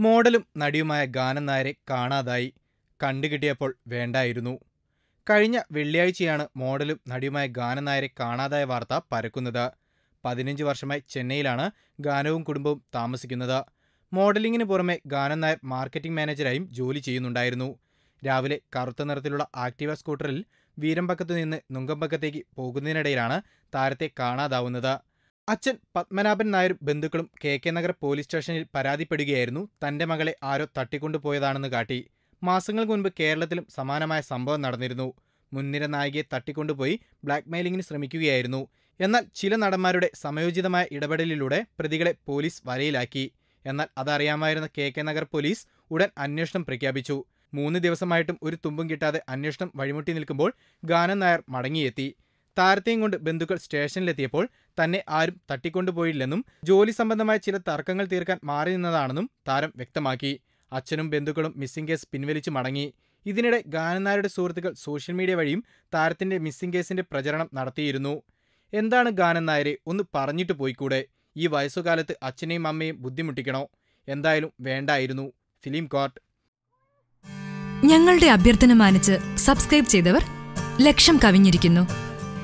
മോഡലും നടിയുമായ ഗാനം നായരെ കാണാതായി. കണ്ടുകിട്ടിയപ്പോൾ വേണ്ടായിരുന്നു. കഴിഞ്ഞ വെള്ളിയാഴ്ചയാണ് മോഡലും നടിയുമായ ഗാനം നായരെ കാണാതായ വാർത്ത പരക്കുന്നത്. പതിനഞ്ച് വർഷമായി ചെന്നൈയിലാണ് ഗാനവും കുടുംബവും താമസിക്കുന്നത്. മോഡലിംഗിന് പുറമെ ഗാനം നായർ മാർക്കറ്റിംഗ് മാനേജരായും ജോലി ചെയ്യുന്നുണ്ടായിരുന്നു. രാവിലെ കറുത്ത നിറത്തിലുള്ള ആക്ടിവ സ്കൂട്ടറിൽ വീരമ്പക്കത്തു നിന്ന് നുങ്കമ്പക്കത്തേക്ക് പോകുന്നതിനിടയിലാണ് താരത്തെ കാണാതാവുന്നത്. അച്ഛൻ പത്മനാഭൻ നായരും ബന്ധുക്കളും കെ കെ നഗർ പോലീസ് സ്റ്റേഷനിൽ പരാതിപ്പെടുകയായിരുന്നു. തന്റെ മകളെ ആരോ തട്ടിക്കൊണ്ടുപോയതാണെന്ന് കാട്ടി മാസങ്ങൾക്ക് മുൻപ് കേരളത്തിലും സമാനമായ സംഭവം നടന്നിരുന്നു. മുൻനിര നായികയെ തട്ടിക്കൊണ്ടുപോയി ബ്ലാക്ക്മെയിലിംഗിന് ശ്രമിക്കുകയായിരുന്നു. എന്നാൽ ചില നടന്മാരുടെ സമയോചിതമായ ഇടപെടലിലൂടെ പ്രതികളെ പോലീസ് വലയിലാക്കി. എന്നാൽ അതറിയാമായിരുന്ന കെ കെ നഗർ പോലീസ് ഉടൻ അന്വേഷണം പ്രഖ്യാപിച്ചു. മൂന്ന് ദിവസമായിട്ടും ഒരു തുമ്പും കിട്ടാതെ അന്വേഷണം വഴിമുട്ടി നിൽക്കുമ്പോൾ ഗാനൻ നായർ മടങ്ങിയെത്തി. താരത്തെയും കൊണ്ട് ബന്ധുക്കൾ സ്റ്റേഷനിലെത്തിയപ്പോൾ തന്നെ ആരും തട്ടിക്കൊണ്ടുപോയില്ലെന്നും ജോലി സംബന്ധമായ ചില തർക്കങ്ങൾ തീർക്കാൻ മാറി നിന്നതാണെന്നും താരം വ്യക്തമാക്കി. അച്ഛനും ബന്ധുക്കളും മിസ്സിംഗ് കേസ് പിൻവലിച്ചു മടങ്ങി. ഇതിനിടെ ഗാനനാരുടെ സുഹൃത്തുക്കൾ സോഷ്യൽ മീഡിയ വഴിയും താരത്തിന്റെ മിസ്സിംഗ് കേസിന്റെ പ്രചരണം നടത്തിയിരുന്നു. എന്താണ് ഗാനൻ നായരെ ഒന്ന് പറഞ്ഞിട്ട് പോയിക്കൂടെ? ഈ വയസ്സുകാലത്ത് അച്ഛനെയും അമ്മയും ബുദ്ധിമുട്ടിക്കണോ? എന്തായാലും വേണ്ടായിരുന്നു. Film court. ഞങ്ങളുടെ അഭ്യർത്ഥന മാനിച്ച് സബ്സ്ക്രൈബ് ചെയ്തവർ ലക്ഷം കവിഞ്ഞിരിക്കുന്നു.